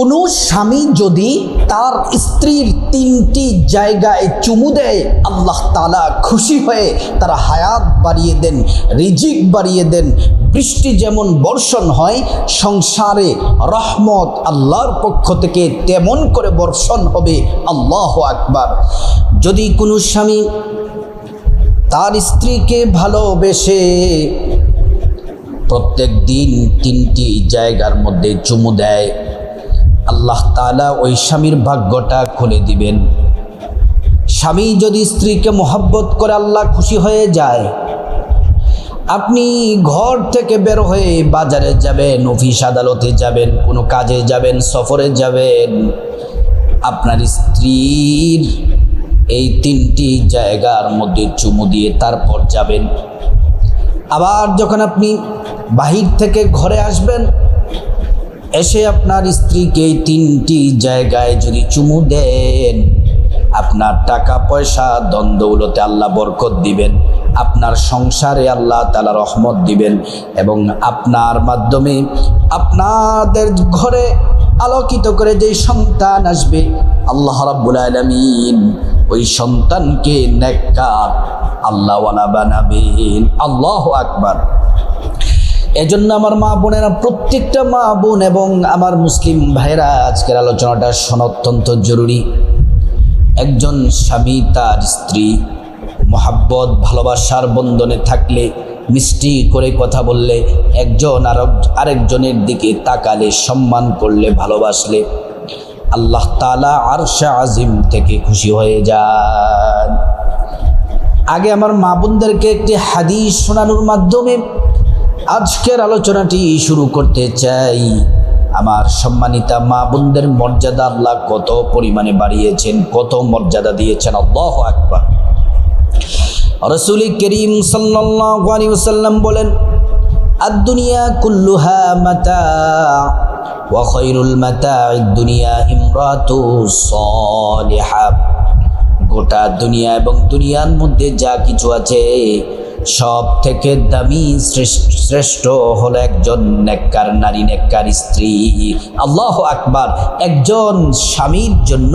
কোনো স্বামী যদি তার স্ত্রীর তিনটি জায়গায় চুমু দেয়, আল্লাহ তালা খুশি হয়ে তার হায়াত বাড়িয়ে দেন, রিজিক বাড়িয়ে দেন। বৃষ্টি যেমন বর্ষণ হয়, সংসারে রহমত আল্লাহর পক্ষ থেকে তেমন করে বর্ষণ হবে, আল্লাহ আকবার। যদি কোনো স্বামী তার স্ত্রীকে ভালোবেসে প্রত্যেক দিন তিনটি জায়গার মধ্যে চুমু দেয় আল্লাহ তালা ওই স্বামীর ভাগ্যটা খুলে দিবেন। স্বামী যদি স্ত্রীকে মোহাব্বত করে আল্লাহ খুশি হয়ে যায়, আপনি ঘর থেকে বের হয়ে বাজারে যাবেন, অফিস আদালতে যাবেন, কোনো কাজে যাবেন, সফরে যাবেন, আপনার স্ত্রীর এই তিনটি জায়গার মধ্যে চুমু দিয়ে তারপর যাবেন। আবার যখন আপনি বাহির থেকে ঘরে আসবেন এসে আপনার স্ত্রীকে তিনটি জায়গায় যদি চুমু দেন, আপনার টাকা, পয়সা দ্বন্দ্বগুলোতে আল্লাহ বরকত দিবেন, আপনার সংসারে আল্লাহ তালা রহমত দিবেন এবং আপনার মাধ্যমে আপনাদের ঘরে আলোকিত করে যে সন্তান আসবে, আল্লাহ রাব্বুল আলমিন ওই সন্তানকে নেককার, আল্লাহওয়ালা বানাবেন। আল্লাহ আকবার। এজন্য আমার মা বোনেরা, প্রত্যেকটা মা বোন এবং আমার মুসলিম ভাইরা আজকের আলোচনাটা শোনা অত্যন্ত জরুরি। একজন স্বামী, তার স্ত্রী, মহাব্বত, ভালোবাসার বন্ধনে থাকলে, মিষ্টি করে কথা বললে, একজন আর আরেকজনের দিকে তাকালে, সম্মান করলে, ভালোবাসলে, আল্লাহ তালা আরশা আজিম থেকে খুশি হয়ে যান। আগে আমার মা বোনদেরকে একটি হাদিস শোনানোর মাধ্যমে আজকের আলোচনাটি শুরু করতে চাই। আমার সম্মানিতা মা বোনদের মর্যাদা আল্লাহ কত পরিমাণে বাড়িয়েছেন, কত মর্যাদা দিয়েছেন, আল্লাহ আকবার। রসুল করিম ওয়াসাল্লাম বলেন, আদ-দুনিয়া কুল্লুহা মাতা, ওয়া খায়রুল মাতা'id দুনিয়া ইমরাতু সালিহা। গোটা দুনিয়া এবং দুনিয়ার মধ্যে যা কিছু আছে সব থেকে দামি শ্রেষ্ঠ হলো একজন নেককার নারী, নেককার স্ত্রী। আল্লাহ আকবার। একজন স্বামীর জন্য,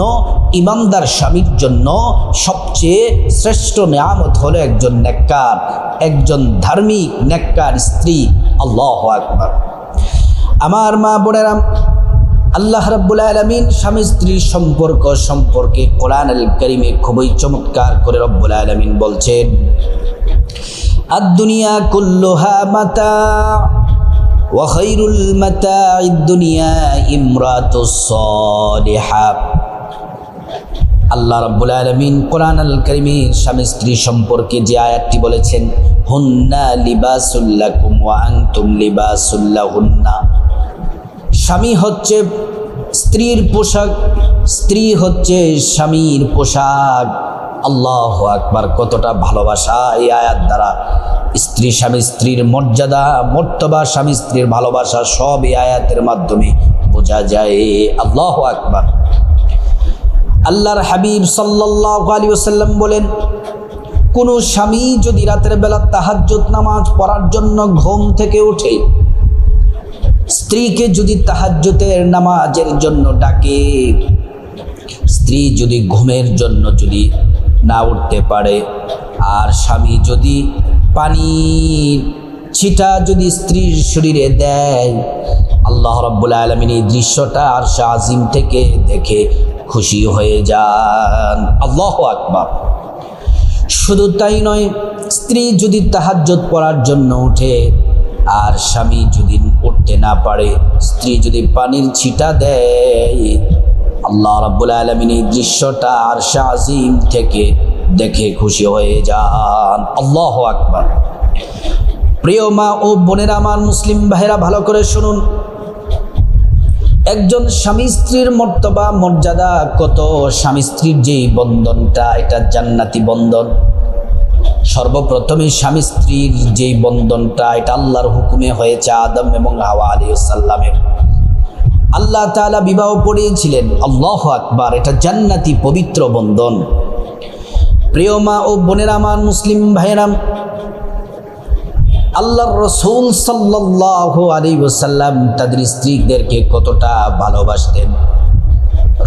ইমানদার স্বামীর জন্য সবচেয়ে শ্রেষ্ঠ নিয়ামত হলো একজন নেককার, একজন ধার্মিক, নেককার স্ত্রী। আল্লাহ আকবার। আমার মা বোনেরা আল্লাহ রাব্বুল আলমিন স্বামী স্ত্রীর সম্পর্ক সম্পর্কে কোরআন আল করিমে খুবই চমৎকার করে রব্বুল আলমিন বলছেন আর দুনিয়া কুল্লোহা মাতা ওয়াহৈরুল মাতা দুনিয়া ইমরাত আল্লাহ রব্বুল আলমিন কোরআন আল করিমে স্বামী স্ত্রী সম্পর্কে যে আয়াতটি বলেছেন, হুন্না লিবাসুল্লাহ লিবাসুল্লাকুম তুম লিবাসুল্লাহ হুন্না স্বামী হচ্ছে স্ত্রীর পোশাক, স্ত্রী হচ্ছে স্বামীর পোশাক। আল্লাহ আকবার, কতটা ভালোবাসা এই আয়াত দ্বারা। স্ত্রী স্বামী স্ত্রীর মর্যাদা, মর্তবা স্বামী স্ত্রীর ভালোবাসা, সব এই আয়াতের মাধ্যমে বোঝা যায়। আল্লাহ আকবার। আল্লাহর হাবিব সাল্লাহ আলী ওসাল্লাম বলেন, কোনো স্বামী যদি রাতের বেলা তাহাজ্জুদ নামাজ পড়ার জন্য ঘুম থেকে উঠে স্ত্রীকে যদি তাহাজ্জুতের নামাজের জন্য ডাকে, স্ত্রী যদি ঘুমের জন্য যদি না উঠতে পারে, আর স্বামী যদি পানির ছিটা যদি স্ত্রীর শরীরে দেয়, আল্লাহ রব্বুল আলমিন এই দৃশ্যটা আর শাহিম থেকে দেখে খুশি হয়ে যান। আল্লাহ আকবার। শুধু তাই নয়, স্ত্রী যদি তাহাজ্জত পড়ার জন্য উঠে আর স্বামী যদি উঠতে না পারে, স্ত্রী যদি পানির ছিটা দেয়, আল্লাহ রাব্বুল আলমিন এই দৃশ্যটা আর শাহিম থেকে দেখে খুশি হয়ে যান। আল্লাহ আকবার। প্রিয় মা ও বোনেরা আমার মুসলিম ভাইরা ভালো করে শুনুন। একজন স্বামী স্ত্রীর মর্তবা মর্যাদা কত? স্বামী স্ত্রীর যেই বন্ধনটা, এটা জান্নাতি বন্ধন। সর্বপ্রথমে স্বামী স্ত্রীর যেই বন্ধনটা, এটা আল্লাহর হুকুমে হয়েছে আদম এবং হাওয়া আলী সাল্লামের আল্লাহ তালা বিবাহ পড়িয়েছিলেন আল্লাহ আকবার, এটা জান্নাতি পবিত্র বন্ধন। প্রিয় মা ও বোনেরা আমার মুসলিম ভাইরাম আল্লাহর রসুল সাল্লাহ আলী ওসাল্লাম তাদের স্ত্রীদেরকে কতটা ভালোবাসতেন।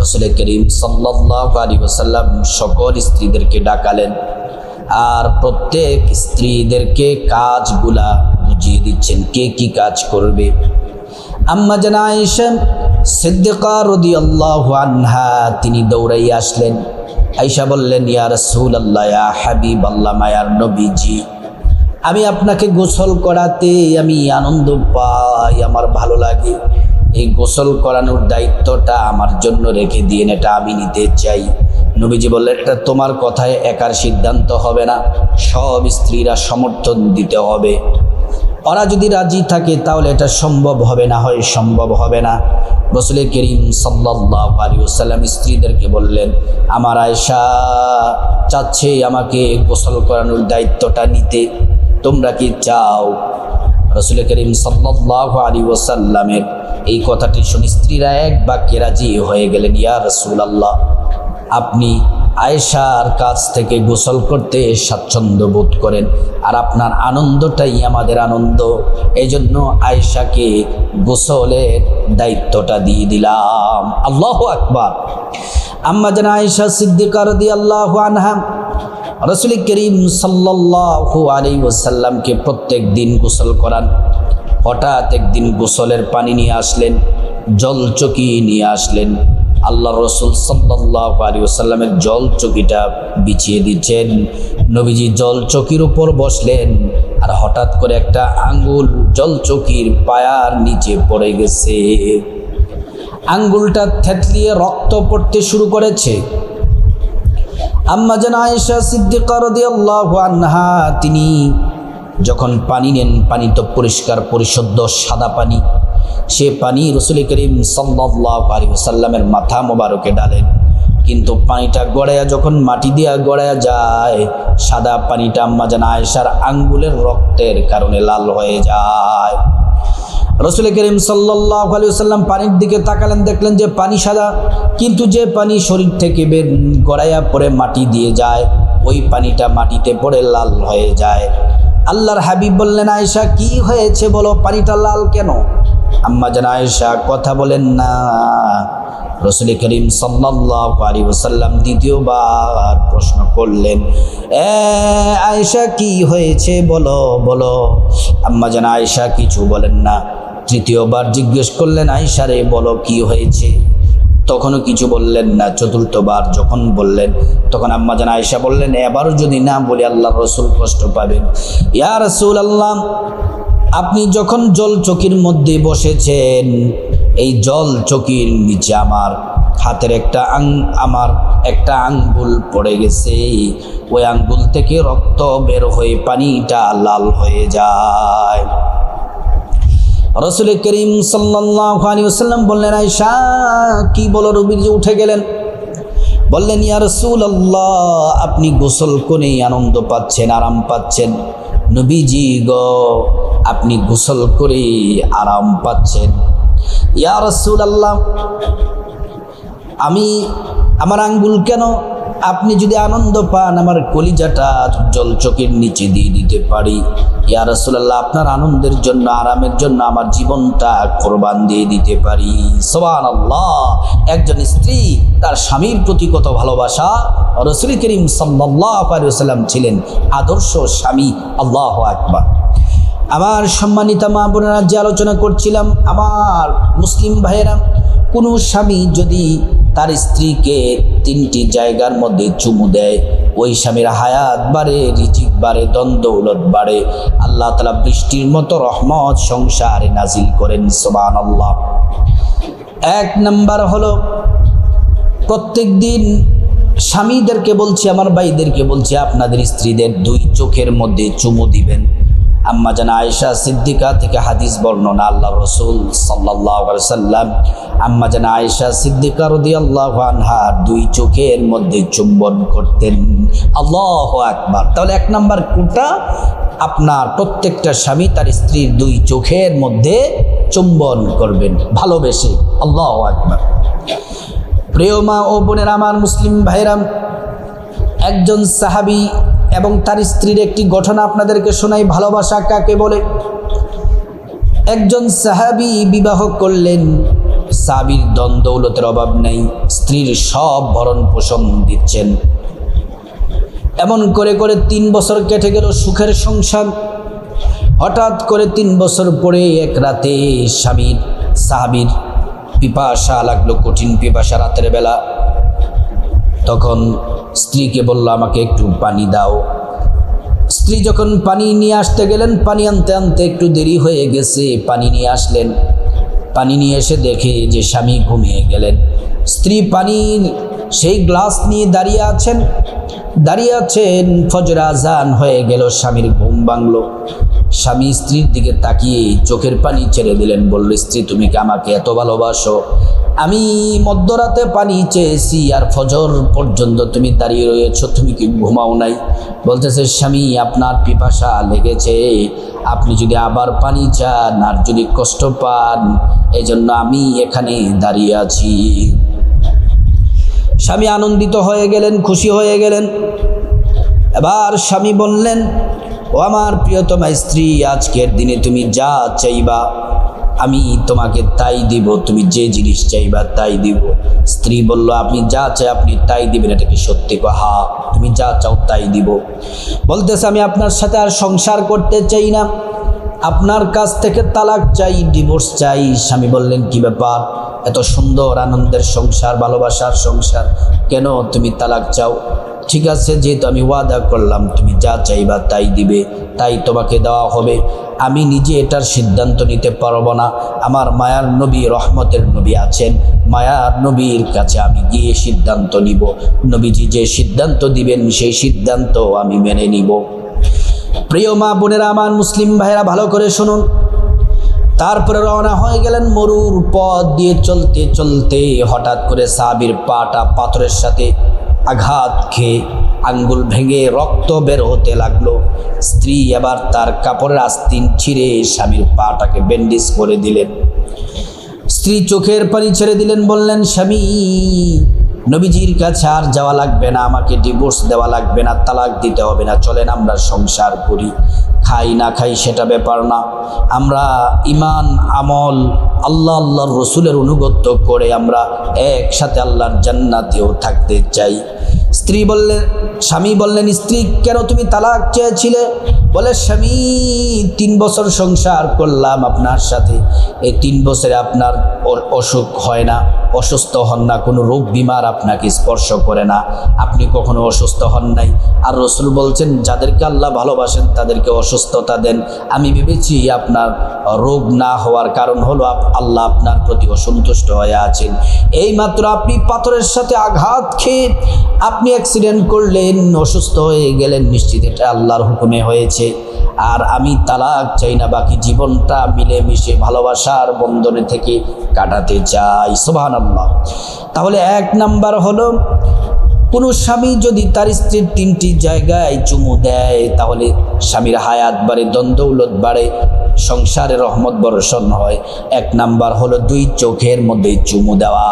রসুল করিম সাল্লাহ আলী ওসাল্লাম সকল স্ত্রীদেরকে ডাকালেন। আর প্রত্যেক স্ত্রীদেরকে কাজগুলা বুঝিয়ে দিচ্ছেন, কে কি কাজ করবে। আম্মা জানা আয়েশা সিদ্দিকা রাদিয়াল্লাহু আনহা, তিনি দৌড়াই আসলেন। আয়েশা বললেন ইয়ার ইয়া রাসূলুল্লাহ, ইয়া হাবিবাল্লাহ, মায়ার নবীজি, আমি আপনাকে গোসল করাতে আমি আনন্দ পাই, আমার ভালো লাগে। এই গোসল করানোর দায়িত্বটা আমার জন্য রেখে দিয়েন, এটা আমি নিতে চাই। নবীজি বললেন, এটা তোমার কথায় একার সিদ্ধান্ত হবে না। সব স্ত্রীরা সমর্থন দিতে হবে। ওরা যদি রাজি থাকে, তাহলে এটা সম্ভব হবে না হয় সম্ভব হবে না। রসুল করিম সাল্লাহ আলী সাল্লাম স্ত্রীদেরকে বললেন, আমার আয়সা চাচ্ছে আমাকে গোসল করানোর দায়িত্বটা নিতে। তোমরা কি চাও? রসুল করিম সাল্লাহ আলী ওসাল্লামের এই কথাটি শুনে স্ত্রীরা এক বাক্যে রাজি হয়ে গেলেন, ইয়া রসুল আল্লাহ আপনি আয়েশার কাছ থেকে গোসল করতে স্বাচ্ছন্দ্য বোধ করেন। আর আপনার আনন্দটাই আমাদের আনন্দ। এই জন্য আয়েশাকে গোসলের দায়িত্বটা দিয়ে দিলাম। আল্লাহ আকবার। আম্মা যেন আয়েশা সিদ্দিকার দি আল্লাহ আনহাম রসুল করিম সাল্লাহ আলী ওসাল্লামকে প্রত্যেক দিন গোসল করান। হঠাৎ একদিন গোসলের পানি নিয়ে আসলেন জল চকি নিয়ে আসলেন। আল্লাহ রসুল সাল্লাহ আলী ওসাল্লামের জল চকিটা বিছিয়ে দিচ্ছেন। নবীজি জল চকির উপর বসলেন, আর হঠাৎ করে একটা আঙ্গুল জল চকির পায়ার নিচে পড়ে গেছে। আঙ্গুলটা থেতলিয়ে রক্ত পড়তে শুরু করেছে। আম্মা যেন আয়েশা সিদ্দিকার আনহা, তিনি যখন পানি নেন, পানি তো পরিষ্কার, পরিশুদ্ধ, সাদা পানি। সে পানি রসুল করিম সাল্লাহ সাল্লামের মাথা মোবারকে ডালেন কিন্তু পানিটা গড়াইয়া যখন মাটি দিয়া গড়াইয়া যায়, সাদা পানিটা আম্মা যেন আয়েশার আঙ্গুলের রক্তের কারণে লাল হয়ে যায়। রসুল করিম সাল্লাহ পানির দিকে তাকালেন, দেখলেন যে পানি সাদা। কিন্তু যে পানি শরীর থেকে বের গড়াইয়া পরে মাটি দিয়ে যায়, ওই পানিটা মাটিতে পড়ে লাল হয়ে যায়। আল্লাহর হাবিব বললেন, আয়েশা, কি হয়েছে বলো? পানিটা লাল কেন? আম্মা যেন আয়েশা, কথা বলেন না। রসুল করিম সাল্লাহ দ্বিতীয়বার প্রশ্ন করলেন, এ আয়েশা, কি হয়েছে? বলো বলো। আম্মা যেন আয়েশা, কিছু বলেন না। তৃতীয়বার জিজ্ঞেস করলেন, আয়েশা রে, বলো, কি হয়েছে? তখনও কিছু বললেন না। চতুর্থবার যখন বললেন, তখন আম্মা জান আয়েশা বললেন, এবারও যদি না বলি আল্লাহ রসুল কষ্ট পাবেন। ইয়া রসুল আল্লাহ আপনি যখন জল চকির মধ্যে বসেছেন, এই জল চকির নিচে আমার হাতের একটা আং, আমার একটা আঙ্গুল পড়ে গেছে। ওই আঙ্গুল থেকে রক্ত বের হয়ে পানিটা লাল হয়ে যায়। রসুল করিম সাল্লাম বললেন আয়সা কি বলো রবির যে উঠে গেলেন? বললেন, ইয়া রসুল আল্লাহ আপনি গোসল করে আনন্দ পাচ্ছেন, আরাম পাচ্ছেন। নবীজি গ আপনি গোসল করে আরাম পাচ্ছেন। ইয়া আল্লাহ আমি, আমার আঙ্গুল কেন? আপনি যদি আনন্দ পান, আমার কলিজাটা জল চোখের নিচে দিয়ে দিতে পারি। ইয়া রসুল্লাহ আপনার আনন্দের জন্য, আরামের জন্য আমার জীবনটা কোরবান দিয়ে দিতে পারি। সোবান আল্লাহ একজন স্ত্রী তার স্বামীর প্রতি কত ভালোবাসা? রসুল করিম সাল্লাহ আলিয়াল্লাম ছিলেন আদর্শ স্বামী, আল্লাহ আকবার। আমার সম্মানিতা মা বোনেরা যে আলোচনা করছিলাম, আমার মুসলিম ভাইয়েরা, কোনো স্বামী যদি তার স্ত্রীকে তিনটি জায়গার মধ্যে চুমু দেয়, ওই স্বামীর হায়াত বাড়ে, রিজিক বাড়ে, দ্বন্দ্ব দ্বন্দ্বৌলত বাড়ে, আল্লাহ তালা বৃষ্টির মতো রহমত সংসারে নাজিল করেন সোবান আল্লাহ এক নাম্বার হলো, প্রত্যেক দিন স্বামীদেরকে বলছি, আমার ভাইদেরকে বলছি, আপনাদের স্ত্রীদের দুই চোখের মধ্যে চুমু দিবেন। আম্মা জানা আয়েশা সিদ্দিকা থেকে হাদিস বর্ণনা আল্লাহ রসুল সাল্লাহ সাল্লাম আম্মা জানা আয়েশা সিদ্দিকা রদি আল্লাহ আনহার দুই চোখের মধ্যে চুম্বন করতেন। আল্লাহ আকবার। তাহলে এক নম্বর কোনটা আপনার প্রত্যেকটা স্বামী তার স্ত্রীর দুই চোখের মধ্যে চুম্বন করবেন। ভালোবেসে। আল্লাহ আকবার। প্রিয় মা ও বোনের, আমার মুসলিম ভাইরাম একজন সাহাবি এবং তার স্ত্রীর একটি ঘটনা আপনাদেরকে শোনাই, ভালোবাসা কাকে বলে? একজন সাহাবি বিবাহ করলেন, সাবির দন দৌলতের অভাব নেই, স্ত্রীর সব ভরণ পোষণ দিচ্ছেন। এমন করে করে তিন বছর কেটে গেল সুখের সংসার। হঠাৎ করে তিন বছর পরে এক রাতে স্বামীর, সাহাবির পিপাসা লাগল, কঠিন পিপাসা রাতের বেলা। তখন স্ত্রীকে বলল, আমাকে একটু পানি দাও। স্ত্রী যখন পানি নিয়ে আসতে গেলেন, পানি আনতে আনতে একটু দেরি হয়ে গেছে, পানি নিয়ে আসলেন। পানি নিয়ে এসে দেখে যে স্বামী ঘুমিয়ে গেলেন। স্ত্রী পানির সেই গ্লাস নিয়ে দাঁড়িয়ে আছেন। দাঁড়িয়ে আছেন ফজর আজান হয়ে গেল স্বামীর ঘুম ভাঙলো। স্বামী স্ত্রীর দিকে তাকিয়ে চোখের পানি ছেড়ে দিলেন, বলল, স্ত্রী, তুমি কি আমাকে এত ভালোবাসো? আমি মধ্যরাতে পানি চেয়েছি আর ফজর পর্যন্ত তুমি দাঁড়িয়ে রয়েছো, তুমি কি ঘুমাও নাই? বলতেছে, স্বামী, আপনার পিপাসা লেগেছে। আপনি যদি আবার পানি চান আর যদি কষ্ট পান এই জন্য আমি এখানে দাঁড়িয়ে আছি। স্বামী আনন্দিত হয়ে গেলেন, খুশি হয়ে গেলেন। এবার স্বামী বললেন, ও আমার প্রিয়তমা স্ত্রী, আজকের দিনে তুমি যা চাইবা, আমি তোমাকে তাই দিব, তুমি যে জিনিস চাইবা তাই দিব। স্ত্রী বলল, আপনি যা চাই আপনি তাই দিবেন, এটা কি সত্যি হা তুমি যা চাও তাই দিব। বলতেছে, আমি আপনার সাথে আর সংসার করতে চাই না। আপনার কাছ থেকে তালাক চাই, ডিভোর্স চাই। স্বামী বললেন, কি ব্যাপার? এত সুন্দর আনন্দের সংসার, ভালোবাসার সংসার। কেন তুমি তালাক চাও? ঠিক আছে, যেহেতু আমি ওয়াদা করলাম, তুমি যা চাইবা তাই দিবে, তাই তোমাকে দেওয়া হবে। আমি নিজে এটার সিদ্ধান্ত নিতে পারব না। আমার মায়ার নবী, রহমতের নবী আছেন। মায়ার নবীর কাছে আমি গিয়ে সিদ্ধান্ত নিব। নবীজি যে সিদ্ধান্ত দিবেন, সেই সিদ্ধান্ত আমি মেনে নিব। প্রিয় মা বোনেরা, আমার মুসলিম ভাইরা ভালো করে শুনুন। তারপরে রওনা হয়ে গেলেন মরুর পথ দিয়ে চলতে চলতে হঠাৎ করে সাবির পাটা পাথরের সাথে আঘাত খেয়ে আঙ্গুল ভেঙে রক্ত বের হতে লাগল। স্ত্রী এবার তার কাপড়ের আস্তিন ছিঁড়ে স্বামীর পাটাকে ব্যান্ডেজ করে দিলেন। স্ত্রী চোখের পানি ছেড়ে দিলেন, বললেন স্বামী নবীজির কাছে আর যাওয়া লাগবে না, আমাকে ডিভোর্স দেওয়া লাগবে না, তালাক দিতে হবে না। চলেন আমরা সংসার করি। খাই না খাই সেটা ব্যাপার না। আমরা ইমান আমল আল্লাহ আল্লাহর রসুলের অনুগত্য করে আমরা একসাথে আল্লাহর জান্নাতেও থাকতে চাই। স্ত্রী বললেন স্বামী বললেন, স্ত্রী, কেন তুমি তালাক চেয়েছিলে? বলে, স্বামী, তিন বছর সংসার করলাম আপনার সাথে। এই তিন বছরে আপনার অসুখ হয় না, অসুস্থ হন না, কোনো রোগ বিমার আপনাকে স্পর্শ করে না। আপনি কখনো অসুস্থ হন নাই। আর রসুল বলছেন, যাদেরকে আল্লাহ ভালোবাসেন, তাদেরকে অসুস্থতা দেন। আমি ভেবেছি আপনার রোগ না হওয়ার কারণ হলো আল্লাহ আপনার প্রতি অসন্তুষ্ট হয়ে আছেন। এই মাত্র আপনি পাথরের সাথে আঘাত খেয়ে আপনি অ্যাক্সিডেন্ট করলেন, অসুস্থ হয়ে গেলেন, নিশ্চিত এটা আল্লাহর হুকুমে হয়েছে। আর আমি তালাক চাই না, বাকি জীবনটা মিলেমিশে ভালোবাসার বন্ধনে থেকে কাটাতে চাই। সোভান আল্লাহ তাহলে এক নাম্বার হলো কোনো স্বামী যদি তার স্ত্রীর তিনটি জায়গায় চুমু দেয়, তাহলে স্বামীর হায়াত বাড়ে, দ্বন্দ্বৌলত বাড়ে, সংসারে রহমত বর্ষণ হয়। এক নাম্বার হলো দুই চোখের মধ্যে চুমু দেওয়া।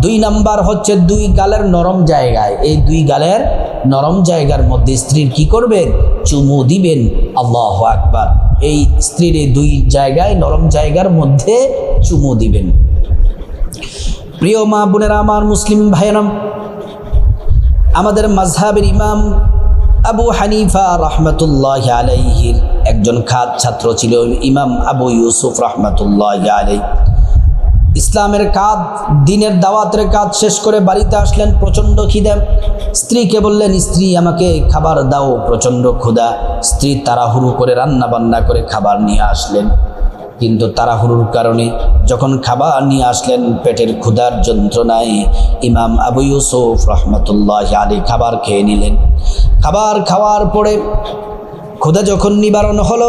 দুই নাম্বার হচ্ছে দুই গালের নরম জায়গায়। এই দুই গালের নরম জায়গার মধ্যে স্ত্রীর কি করবেন? চুমু দিবেন। আল্লাহ আকবার। এই স্ত্রীর এই দুই জায়গায় নরম জায়গার মধ্যে চুমু দিবেন। প্রিয় মা বোনেরা, আমার মুসলিম ভাইরাম আমাদের মাঝহাবের ইমাম আবু হানিফা রহমতুল্লাহ আলাইহির একজন খাদ ছাত্র ছিল, ইমাম আবু ইউসুফ রহমতুল্লাহ আলাই ইসলামের কাজ, দিনের দাওয়াতের কাজ শেষ করে বাড়িতে আসলেন, প্রচণ্ড খিদে। স্ত্রীকে বললেন, স্ত্রী, আমাকে খাবার দাও, প্রচণ্ড ক্ষুধা। স্ত্রী তারা তাড়াহুড়ো করে রান্না বান্না করে খাবার নিয়ে আসলেন। কিন্তু তাড়াহুড়োর কারণে যখন খাবার নিয়ে আসলেন পেটের ক্ষুধার যন্ত্রণায় ইমাম আবু ইউসুফ রহমতুল্লাহ আলী খাবার খেয়ে নিলেন। খাবার খাওয়ার পরে ক্ষুধা যখন নিবারণ হলো,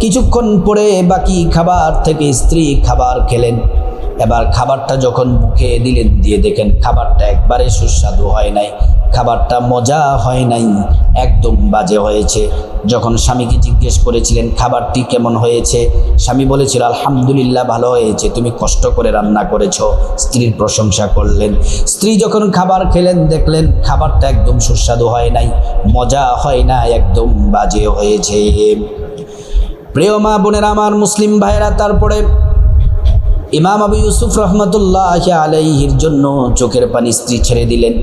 কিছুক্ষণ পরে বাকি খাবার থেকে স্ত্রী খাবার খেলেন। এবার খাবারটা যখন মুখে দিলেন, দিয়ে দেখেন খাবারটা একবারে সুস্বাদু হয় নাই। খাবারটা মজা হয় নাই, একদম বাজে হয়েছে। যখন স্বামীকে জিজ্ঞেস করেছিলেন, খাবারটি কেমন হয়েছে? স্বামী বলেছিল, আলহামদুলিল্লাহ ভালো হয়েছে, তুমি কষ্ট করে রান্না করেছ। স্ত্রীর প্রশংসা করলেন। স্ত্রী যখন খাবার খেলেন, দেখলেন খাবারটা একদম সুস্বাদু হয় নাই, মজা হয় না, একদম বাজে হয়েছে। প্রিয় মা বোনের, আমার মুসলিম ভাইরা তারপরে ইমাম আবু ইউসুফ রহমতুল্লাহ আলাইহির জন্য চোখের পানি স্ত্রী ছেড়ে দিলেন।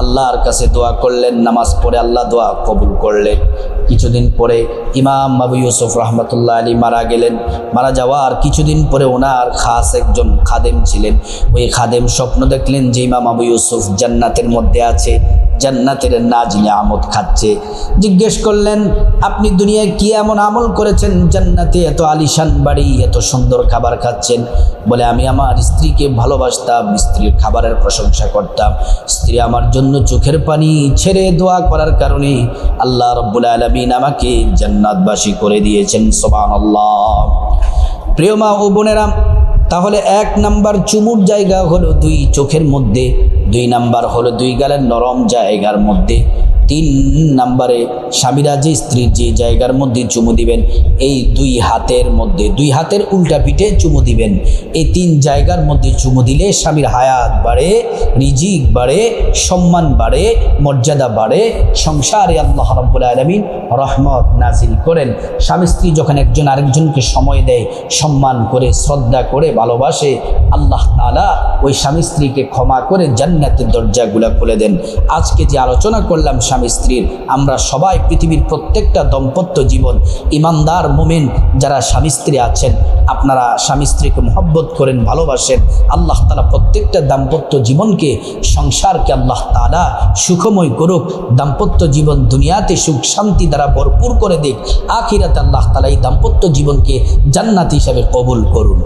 আল্লাহর কাছে দোয়া করলেন, নামাজ পড়ে আল্লাহ দোয়া কবুল করলেন। কিছুদিন পরে ইমাম আবু ইউসুফ রহমতুল্লাহ আলী মারা গেলেন। মারা যাওয়ার কিছুদিন পরে ওনার খাস একজন খাদেম ছিলেন। ওই খাদেম স্বপ্ন দেখলেন যে ইমাম আবু ইউসুফ জান্নাতের মধ্যে আছে। জান্নাতের নাজলে আমদ খাচ্ছে। জিজ্ঞেস করলেন, আপনি দুনিয়ায় কি এমন আমল করেছেন জান্নাতে? এত আলিশান বাড়ি, এত সুন্দর খাবার খাচ্ছেন? বলে, আমি আমার স্ত্রীকে ভালোবাসতাম, স্ত্রীর খাবারের প্রশংসা করতাম। স্ত্রী আমার জন্য চোখের পানি ছেড়ে দোয়া করার কারণে আল্লাহ রব্বুল আলমিন আমাকে জান্নাতবাসী করে দিয়েছেন। সোবান আল্লাহ প্রিয় মা ও বোনেরা তাহলে এক নাম্বার চুমুর জায়গা হলো দুই চোখের মধ্যে, দুই নাম্বার হলো দুই গালের নরম জায়গার মধ্যে। তিন নাম্বারে স্বামীরা যে স্ত্রীর যে জায়গার মধ্যে চুমু দিবেন, এই দুই হাতের মধ্যে, দুই হাতের উল্টা পিঠে চুমু দিবেন। এই তিন জায়গার মধ্যে চুমু দিলে স্বামীর হায়াত বাড়ে, রিজিক বাড়ে, সম্মান বাড়ে, মর্যাদা বাড়ে। সংসারে আল্লাহ রব্বুল আলমিন রহমত নাজিল করেন। স্বামী স্ত্রী যখন একজন আরেকজনকে সময় দেয়, সম্মান করে, শ্রদ্ধা করে, ভালোবাসে, আল্লাহ তালা ওই স্বামী স্ত্রীকে ক্ষমা করে জান্নাতের দরজাগুলো খুলে দেন। আজকে যে আলোচনা করলাম স্বামী স্ত্রীর। আমরা সবাই পৃথিবীর প্রত্যেকটা দম্পত্য জীবন ইমানদার মোমেন যারা স্বামী স্ত্রী আছেন, আপনারা স্বামী স্ত্রীকে মহব্বত করেন, ভালোবাসেন। আল্লাহ তালা প্রত্যেকটা দাম্পত্য জীবনকে, সংসারকে আল্লাহ তালা সুখময় করুক, দাম্পত্য জীবন দুনিয়াতে সুখ শান্তি দ্বারা ভরপুর করে দিক। আখিরাতে আল্লাহ তালা এই দাম্পত্য জীবনকে জান্নাত হিসাবে কবুল করুন।